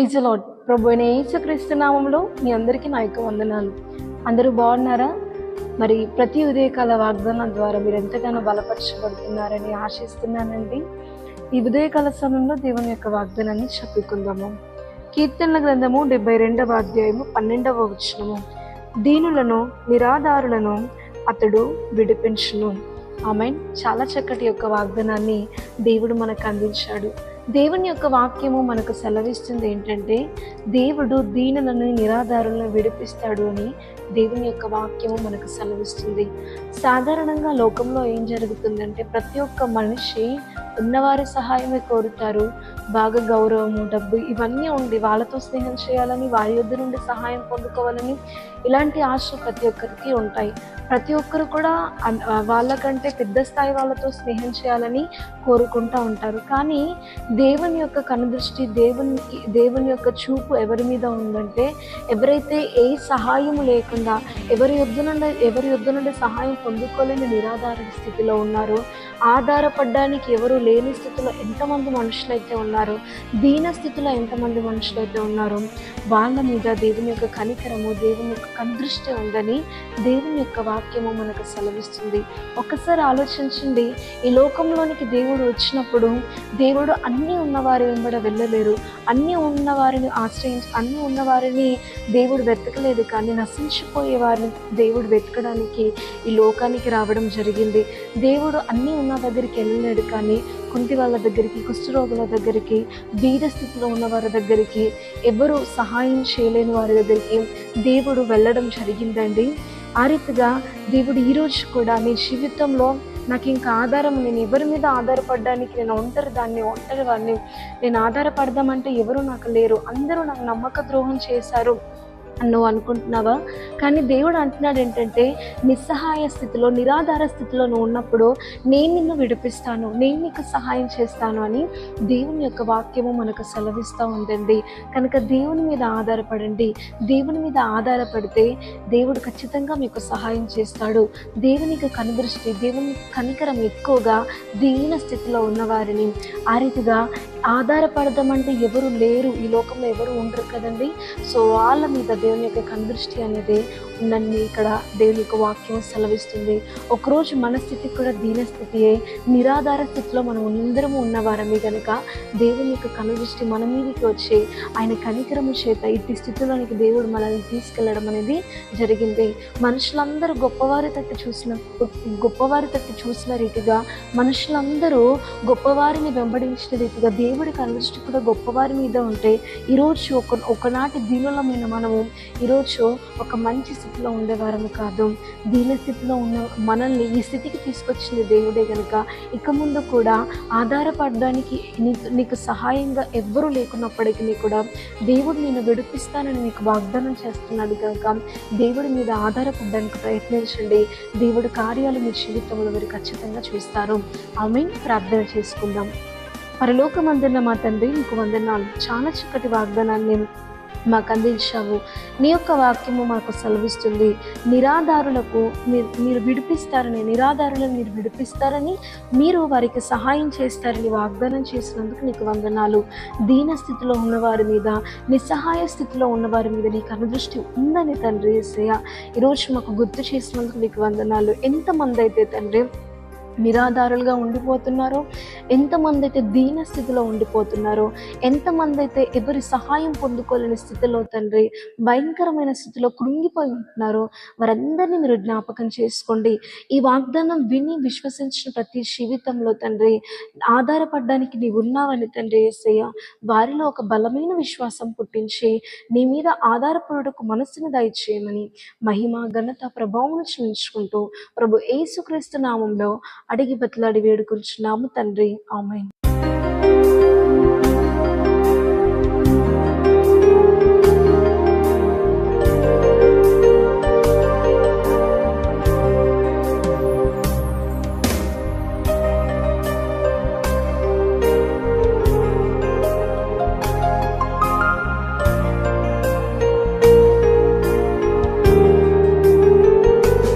Praise ప్రభు అయిన యేసుక్రీస్తు నామంలో మీ అందరికీ నా యొక్క వందనాలు. అందరూ బాగున్నారా? మరి ప్రతి ఉదయకాల వాగ్దానం ద్వారా మీరు ఎంతగానో బలపరచబడుతున్నారని ఆశిస్తున్నానండి. ఈ ఉదయకాల సమయంలో దేవుని యొక్క వాగ్దానాన్ని చెప్పుకుందాము కీర్తనల గ్రంథము డెబ్బై రెండవ అధ్యాయము పన్నెండవ వచనము. దీనులను నిరాధారులను అతడు విడిపించును. ఆమె చాలా చక్కటి యొక్క వాగ్దానాన్ని దేవుడు మనకు అందించాడు. దేవుని యొక్క వాక్యము మనకు సెలవిస్తుంది ఏంటంటే దేవుడు దీనులను నిరాధారులను విడిపిస్తాడు అని దేవుని యొక్క వాక్యము మనకు సెలవిస్తుంది. సాధారణంగా లోకంలో ఏం జరుగుతుందంటే ప్రతి ఒక్క మనిషి ఉన్నవారి సహాయమే కోరుతారు. బాగా గౌరవము డబ్బు ఇవన్నీ ఉండి వాళ్ళతో స్నేహం చేయాలని వారి యొద్ద నుండి సహాయం పొందుకోవాలని ఇలాంటి ఆశలు ప్రతి ఒక్కరికి ఉంటాయి. ప్రతి ఒక్కరు కూడా వాళ్ళకంటే పెద్ద స్థాయి వాళ్ళతో స్నేహం చేయాలని కోరుకుంటూ ఉంటారు. కానీ దేవుని యొక్క కనుదృష్టి దేవునికి దేవుని యొక్క చూపు ఎవరి మీద ఉందంటే ఎవరైతే ఏ సహాయము లేకుండా ఎవరి యొద్ద నుండి ఎవరి యొద్ద నుండి సహాయం పొందుకోలేని నిరాధార స్థితిలో ఉన్నారో ఆధారపడడానికి ఎవరు లేని స్థితిలో ఎంతమంది మనుషులైతే ఉన్నారో దీన స్థితిలో ఎంతమంది మనుషులైతే ఉన్నారో వాళ్ళ మీద దేవుని యొక్క కనికరము దేవుని యొక్క కనుదృష్టి ఉందని దేవుని యొక్క వాక్యము మనకు సెలవిస్తుంది. ఒకసారి ఆలోచించండి ఈ లోకంలోనికి దేవుడు వచ్చినప్పుడు దేవుడు అన్నీ ఉన్నవారి వెంబడ వెళ్ళలేరు. అన్నీ ఉన్నవారిని ఆశ్రయించి అన్నీ ఉన్నవారిని దేవుడు వెతకలేదు కానీ నశించిపోయే వారిని దేవుడు వెతకడానికి ఈ లోకానికి రావడం జరిగింది. దేవుడు అన్నీ ఉన్న దగ్గరికి వెళ్ళలేడు కానీ కుంటి వాళ్ళ దగ్గరికి కుష్ఠరోగుల దగ్గరికి బీద స్థితిలో ఉన్న వారి దగ్గరికి ఎవరు సహాయం చేయలేని వారి దగ్గరికి దేవుడు వెళ్ళడం జరిగిందండి. ఆ రీతిగా దేవుడు ఈరోజు కూడా మీ జీవితంలో నాకు ఇంకా ఆధారం నేను ఎవరి మీద ఆధారపడడానికి నేను ఒంటరి దాన్ని ఒంటరి వాడిని నేను ఆధారపడదామంటే ఎవరు నాకు లేరు. అందరూ నాకు నమ్మక ద్రోహం చేశారు. నువ్వు అనుకుంటున్నావా? కానీ దేవుడు అంటున్నాడు ఏంటంటే నిస్సహాయ స్థితిలో నిరాధార స్థితిలో నువ్వు ఉన్నప్పుడు నేను నిన్ను విడిపిస్తాను నేను నీకు సహాయం చేస్తాను అని దేవుని యొక్క వాక్యము మనకు సెలవిస్తూ ఉందండి. కనుక దేవుని మీద ఆధారపడండి. దేవుని మీద ఆధారపడితే దేవుడు ఖచ్చితంగా మీకు సహాయం చేస్తాడు. దేవునికి కనుదృష్టి దేవుని కనికరం ఎక్కువగా దీన స్థితిలో ఉన్నవారిని. ఆ రీతిగా ఆధారపడదామంటే ఎవరు లేరు. ఈ లోకంలో ఎవరు ఉండరు కదండి. సో వాళ్ళ మీద దేవుని యొక్క కనుదృష్టి అనేది ఉండండి ఇక్కడ దేవుని యొక్క వాక్యం సెలవిస్తుంది. ఒకరోజు మన స్థితి కూడా దీన స్థితియే. నిరాధార స్థితిలో మనం అందరము ఉన్నవారమే కనుక దేవుని యొక్క కనుదృష్టి మన మీదకి వచ్చి ఆయన కనికరము చేత ఇట్టి స్థితిలోనికి దేవుడు మనల్ని తీసుకెళ్ళడం అనేది జరిగింది. మనుషులందరూ గొప్పవారి తట్టు చూసిన గొప్పవారి తట్టు చూసిన రీతిగా మనుషులందరూ గొప్పవారిని వెంబడించిన రీతిగా దేవుడి కనుదృష్టి కూడా గొప్పవారి మీద ఉంటే ఈరోజు ఒక ఒకనాటి దీనులమైన మనము ఈరోజు ఒక మంచి స్థితిలో ఉండేవారము కాదు. దీన స్థితిలో ఉన్న మనల్ని ఈ స్థితికి తీసుకొచ్చింది దేవుడే కనుక ఇక ముందు కూడా ఆధారపడడానికి నీకు నీకు సహాయంగా ఎవ్వరూ లేకున్నప్పటికీ కూడా దేవుడు నేను విడిపిస్తానని నీకు వాగ్దానం చేస్తున్నాడు కనుక దేవుడి మీద ఆధారపడడానికి ప్రయత్నించండి. దేవుడి కార్యాలు మీ జీవితంలో మీరు ఖచ్చితంగా చూస్తారు. ఆమె ప్రార్థన చేసుకుందాం. పరలోకమందున్న మా తండ్రి నీకు వందనాలు. చాలా చక్కటి వాగ్దానాన్ని మాకు అందించావు నీ యొక్క వాక్యము మాకు సెలవిస్తుంది. నిరాధారులకు మీరు మీరు విడిపిస్తారని నిరాధారులను మీరు విడిపిస్తారని మీరు వారికి సహాయం చేస్తారని వాగ్దానం చేసినందుకు నీకు వందనాలు. దీన స్థితిలో ఉన్నవారి మీద నిస్సహాయ స్థితిలో ఉన్నవారి మీద నీకు అనుదృష్టి ఉందని తండ్రి ఏసయ్య ఈరోజు మాకు గుర్తు చేసినందుకు నీకు వందనాలు. ఎంతమంది అయితే తండ్రి నిరాధారులుగా ఉండిపోతున్నారో? ఎంతమంది అయితే దీన స్థితిలో ఉండిపోతున్నారో? ఎంతమంది అయితే ఎవరి సహాయం పొందుకోలేని స్థితిలో తండ్రి భయంకరమైన స్థితిలో కృంగిపోయి ఉంటున్నారో? వారందరినీ మీరు జ్ఞాపకం చేసుకోండి. ఈ వాగ్దానం విని విశ్వసించిన ప్రతి జీవితంలో తండ్రి ఆధారపడడానికి నీవు ఉన్నావని తండ్రి ఏసయ్య వారిలో ఒక బలమైన విశ్వాసం పుట్టించి నీ మీద ఆధారపడుటకు మనస్సును దయచేయమని మహిమ ఘనత ప్రభావం చూపించుకుంటూ ప్రభు ఏసుక్రీస్తు నామంలో అడిగి బతిలాడి వేడుకొంచున్నాము తండ్రి. ఆమె